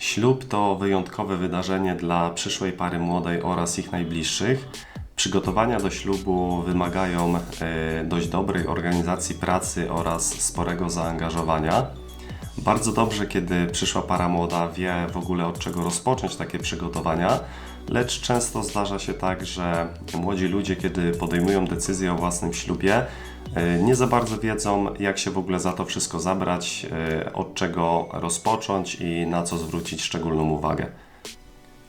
Ślub to wyjątkowe wydarzenie dla przyszłej pary młodej oraz ich najbliższych. Przygotowania do ślubu wymagają e, dość dobrej organizacji pracy oraz sporego zaangażowania. Bardzo dobrze, kiedy przyszła para młoda wie w ogóle od czego rozpocząć takie przygotowania, lecz często zdarza się tak, że młodzi ludzie, kiedy podejmują decyzję o własnym ślubie, nie za bardzo wiedzą, jak się w ogóle za to wszystko zabrać, e, od czego rozpocząć i na co zwrócić szczególną uwagę.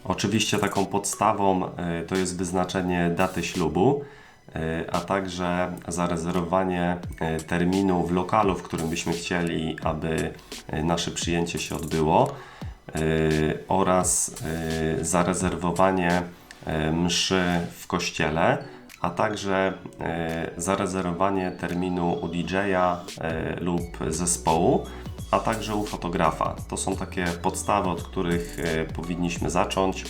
Oczywiście taką podstawą e, to jest wyznaczenie daty ślubu, e, a także zarezerwowanie e, terminu w lokalu, w którym byśmy chcieli, aby e, nasze przyjęcie się odbyło e, oraz e, zarezerwowanie e, mszy w kościele, a także e, zarezerwowanie terminu u DJ-a e, lub zespołu, a także u fotografa. To są takie podstawy, od których e, powinniśmy zacząć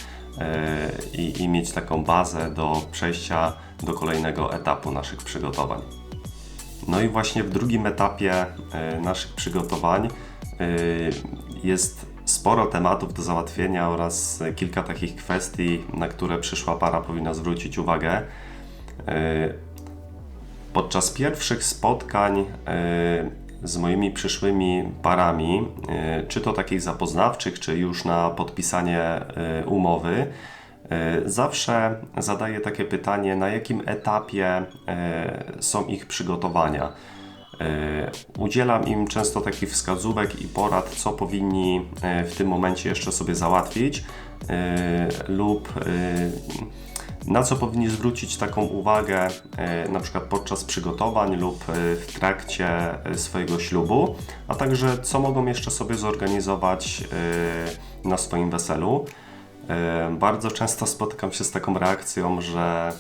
i, i mieć taką bazę do przejścia do kolejnego etapu naszych przygotowań. No i właśnie w drugim etapie naszych przygotowań jest sporo tematów do załatwienia oraz kilka takich kwestii, na które przyszła para powinna zwrócić uwagę. E, Podczas pierwszych spotkań e, z moimi przyszłymi parami, e, czy to takich zapoznawczych, czy już na podpisanie umowy, zawsze zadaję takie pytanie, na jakim etapie są ich przygotowania. Udzielam im często takich wskazówek i porad, co powinni w tym momencie jeszcze sobie załatwić lub na co powinni zwrócić taką uwagę e, na przykład podczas przygotowań lub e, w trakcie e, swojego ślubu, a także co mogą jeszcze sobie zorganizować na swoim weselu. Bardzo często spotykam się z taką reakcją, że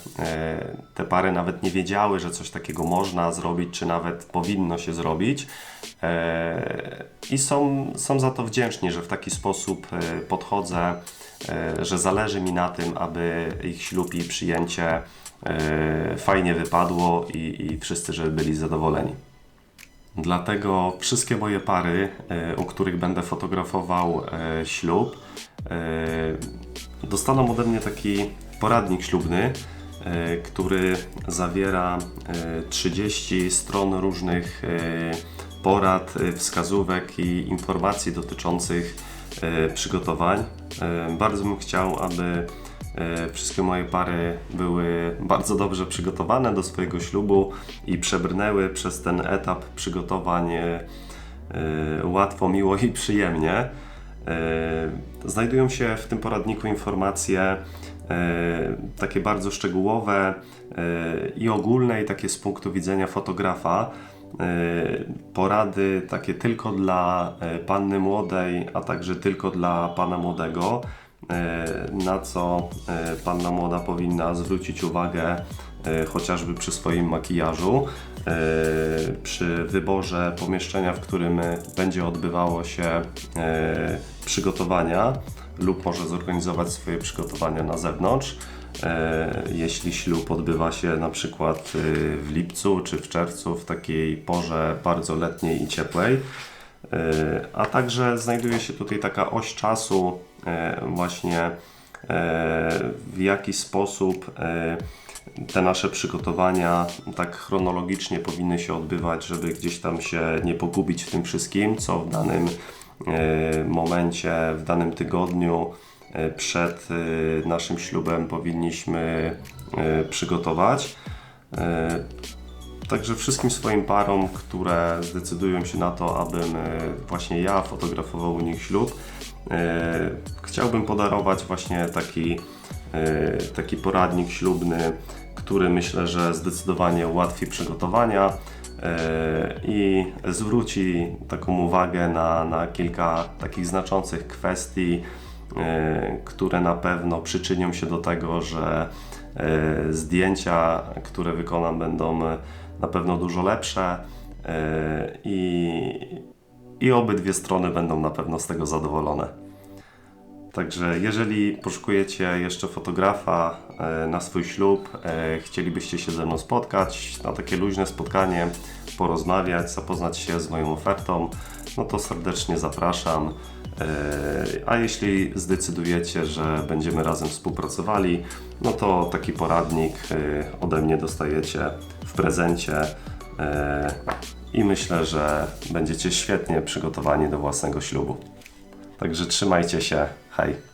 te pary nawet nie wiedziały, że coś takiego można zrobić, czy nawet powinno się zrobić. I są, są za to wdzięczni, że w taki sposób podchodzę, że zależy mi na tym, aby ich ślub i przyjęcie e, fajnie wypadło i, i wszyscy, żeby byli zadowoleni. Dlatego wszystkie moje pary, e, u których będę fotografował e, ślub, e, dostaną ode mnie taki poradnik ślubny, e, który zawiera e, 30 stron różnych e, porad, e, wskazówek i informacji dotyczących e, przygotowań. E, Bardzo bym chciał, aby E, Wszystkie moje pary były bardzo dobrze przygotowane do swojego ślubu i przebrnęły przez ten etap przygotowań e, łatwo, miło i przyjemnie. Znajdują się w tym poradniku informacje takie bardzo szczegółowe i ogólne, i takie z punktu widzenia fotografa. E, Porady takie tylko dla e, panny młodej, a także tylko dla pana młodego e, na co panna młoda powinna zwrócić uwagę chociażby przy swoim makijażu, przy wyborze pomieszczenia, w którym będzie odbywało się przygotowania lub może zorganizować swoje przygotowania na zewnątrz. E, Jeśli ślub odbywa się na przykład e, w lipcu czy w czerwcu, w takiej porze bardzo letniej i ciepłej, E, a także znajduje się tutaj taka oś czasu, e, właśnie w jaki sposób te nasze przygotowania tak chronologicznie powinny się odbywać, żeby gdzieś tam się nie pogubić w tym wszystkim, co w danym momencie, w danym tygodniu przed e, naszym ślubem powinniśmy e, przygotować. E, Także wszystkim swoim parom, które zdecydują się na to, abym e, właśnie ja fotografował u nich ślub, e, chciałbym podarować właśnie taki, e, taki poradnik ślubny, który myślę, że zdecydowanie ułatwi przygotowania e, i zwróci taką uwagę na, na kilka takich znaczących kwestii, e, które na pewno przyczynią się do tego, że e, zdjęcia, które wykonam, będą e, na pewno dużo lepsze i, i obydwie strony będą na pewno z tego zadowolone. Także jeżeli poszukujecie jeszcze fotografa na swój ślub, chcielibyście się ze mną spotkać na takie luźne spotkanie, porozmawiać, zapoznać się z moją ofertą, no to serdecznie zapraszam. E, A jeśli zdecydujecie, że będziemy razem współpracowali, no to taki poradnik e, ode mnie dostajecie w prezencie. E, I myślę, że będziecie świetnie przygotowani do własnego ślubu. Także trzymajcie się. Hej.